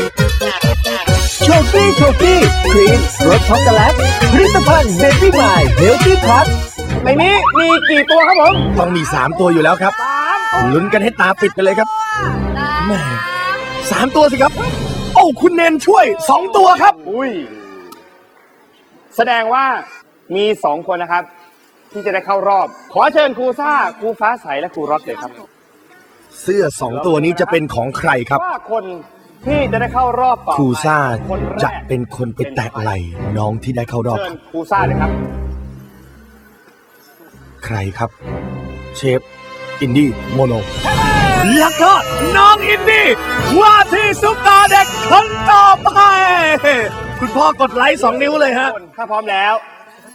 X โชฟี่โชฟี่ครีมรสช็อกโกแลตผลิตภัณฑ์เบบี้มายเฮลตี้พัทในนี้มีกี่ตัวครับผมต้องมี 3 ตัวอยู่แล้วครับลุ้นกันให้ตาปิดไปเลยครับแหม่สามตัวสิครับ โอ้คุณเนนช่วย2ตัวครับ อุ้ย แสดงว่ามีสองคนนะครับ ที่จะได้เข้ารอบ ขอเชิญครูซ่าครูฟ้าใสและครูรอดเลยครับ เสื้อ2ตัวนี้จะเป็นของใครครับว่าคน ที่จะได้เข้ารอบต่อครูซ่าคนแรกจะเป็นคนไปแตะไหลน้องที่ได้เข้ารอบเชิญครูซ่าเลยครับ ใครครับ เชฟ อินดี้โมโน แล้วก็น้องอินดี้ว่าที่ซุปตาเด็กคนต่อไป คุณพ่อกดไลค์สองนิ้วเลยฮะ ถ้าพร้อมแล้ว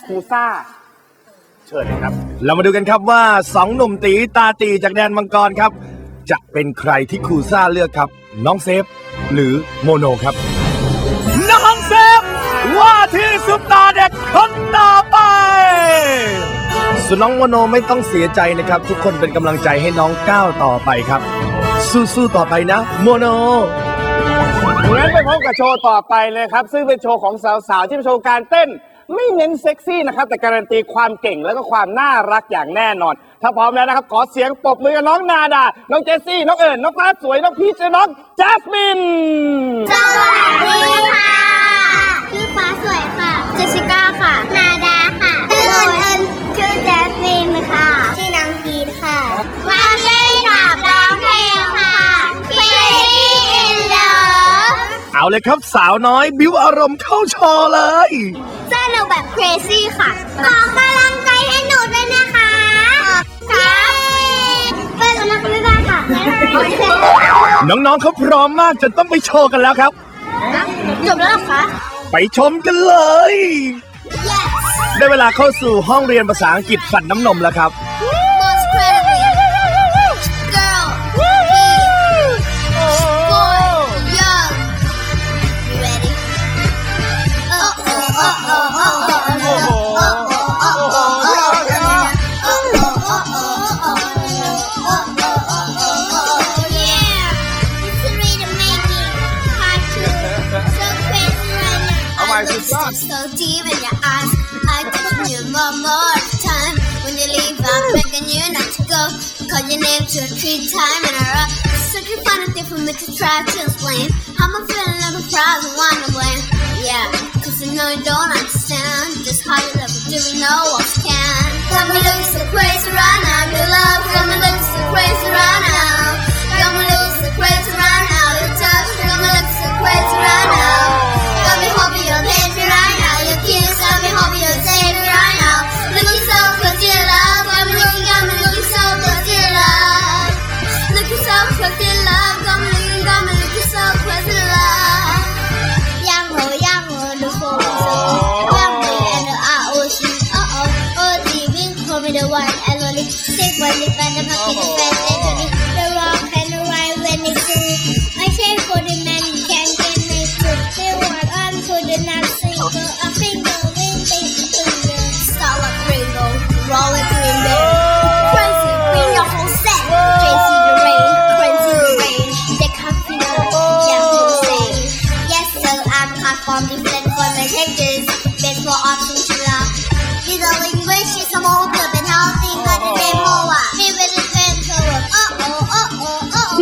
ครูซ่า เชิญเลยครับ เรามาดูกันครับว่าสองหนุ่มตีตาตีจากแดนมังกรครับ จะเป็นใครที่ครูซ่าเลือกครับ น้องเซฟ หรือโมโนครับน้องเซฟว่าที่ซุปตาเด็กคนต่อไปส่วนน้องโมโนไม่ต้องเสียใจนะครับ ทุกคนเป็นกำลังใจให้น้องก้าวต่อไปครับ สู้ๆต่อไปนะ โมโนงั้นไปพบกับโชว์ต่อไปเลยครับ ซึ่งเป็นโชว์ของสาวๆที่เป็นโชว์การเต้น ไม่เน้นเซ็กซี่นะครับ แต่การันตีความเก่งแล้วก็ความน่ารักอย่างแน่นอน ถ้าพร้อมแล้วนะครับ ขอเสียงปรบมือกับน้องนาดา น้องเจสซี่ น้องเอิญน้องฟ้าสวย น้องพีชและน้องจัสมิน สวัสดีค่ะ ชื่อฟ้าสวยค่ะ เจสสิก้าค่ะ นาดาค่ะชื่อเอิญเอิญชื่อแจสมินค่ะ ชื่อนางพีทค่ะ มาเล่นกับร้องเพลงค่ะพี่อินเลิฟเอาเลยครับสาวน้อย บิวอารมณ์เข้าโชว์เลยเต้นเร็ว แบบ crazy ค่ะ ขอกำลังใจให้หนูด้วยนะคะครับไปกันนะคะบ๊ายบายค่ะน้องๆเขาพร้อมมากจนต้องไปโชว์กันแล้วครับ จบแล้วเหรอคะ ไปชมกันเลย ได้เวลาเข้าสู่ห้องเรียนภาษาอังกฤษฝันน้ำนมแล้วครับ so deep in your eyes. I touch you more, more time. When you leave, I'm begging you not to go. Call your name two or three times in a row. So you find a thing for me to try to explain. How I'm feeling like a prize and wanna blame. Yeah, cause I know you don't understand. Just how you love it, do we know what can? Got me looking so crazy right now. Your love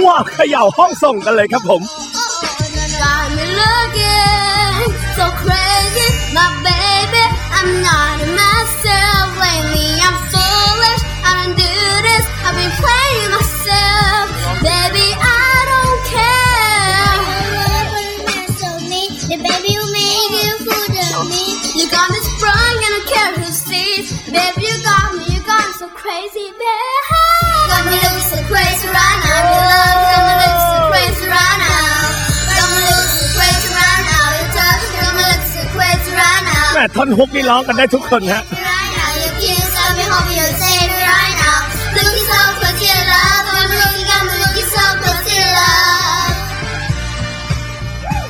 ว้าวเขย่าห้องส่งกันเลยครับผม Got me looking so crazy, my baby. I'm not ท่อนฮุกนี่ร้องกันได้ทุกคนฮะ Right now, your kiss got me hoping you'll save me right now. Looking so close to your love. Got me looking, got me looking so close to your love.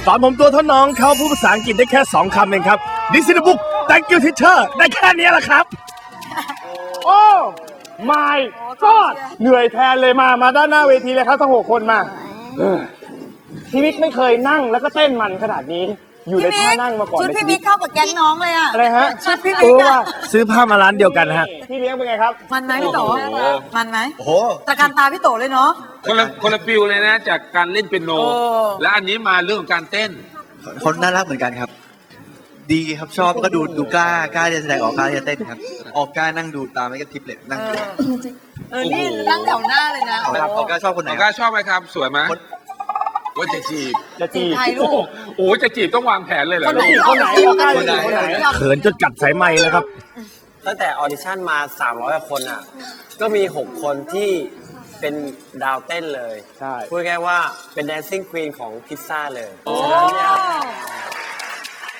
ตอนผมตัวเท่าน้องเขาพูดภาษาอังกฤษได้แค่2คำเองครับ This is the book Thank you teacher ได้แค่นี้แหละครับ โอ้ my god เหนื่อยแทนเลยมา มาด้านหน้าเวทีเลยครับทั้งหกคนมาเออพี่วิกไม่เคยนั่งแล้วก็เต้นมันขนาดนี้ อยู่ในท่านั่งมาก่อนชุดในพี่ชีมิวิกตเข้ากับแก๊งน้องเลยอะอะไรฮะ ชุดพี่เอมิกอว่ะอะซื้อผ้ามาร้านเดียวกันนะฮะ พี่เลี้ยงเป็นไงครับ มันไหมพี่โตโอ้โหมันไหมโอ้โหตะการตาพี่โตเลยเนาะ คนละคนละฟิลเลยนะจากการเล่นเปียโน เออ และอันนี้มาเรื่องของการเต้นเขาน่ารักเหมือนกันครับ ดีครับชอบแล้วก็ดูดูกล้ากล้าจะแสดงออกกล้าจะเต้นครับ ออกกล้านั่งดูตามไม่กระทิบเลยนั่งเอดูอเออนี่นั่งแถวหน้าเลยนะ ออกกล้าออกกล้าชอบคนไหนน้องคก้ารับชอบไหมครับ สวยไหมคน ว่าจะจีบจะจีบใครลูโอ้กโหโอ้โหจะจีบต้องวางแผนเลยเหรอคนไหนลูกคนไหนเอาใกล้คนไหนคนไหนเขินจนกัดสายไม้แล้วครับ ตั้งแต่ออดิชั่นมา 300กว่าคนอะ ก็มี 6 คนที่เป็นดาวเต้นเลย ใช่ พูดง่ายๆว่าเป็น dancing queen ของพิซซ่าเลยฉะนั้นเนี่ย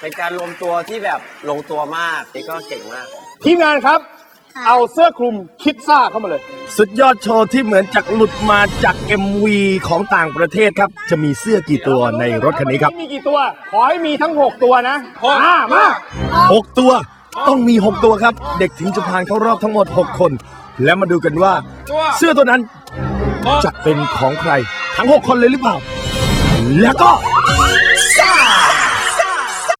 เป็นการรวมตัวที่แบบลงตัวมากนี่ก็เก่งมาก ทีมงานครับ เอาเสื้อคลุมคิดซ่าเข้ามาเลย สุดยอดโชว์ที่เหมือนจากหลุดมาจาก MV ของต่างประเทศครับ จะมีเสื้อกี่ตัวในรถคันนี้ครับ มีกี่ตัว ขอให้มีทั้ง 6 ตัวนะมามา 6 ตัว ต้องมี 6 ตัวครับ เด็กถึงจะผ่านเข้ารอบทั้งหมด 6 คน แล้วมาดูกันว่า เสื้อตัวนั้นจะเป็นของใคร ทั้ง 6 คนเลยหรือเปล่า แล้วก็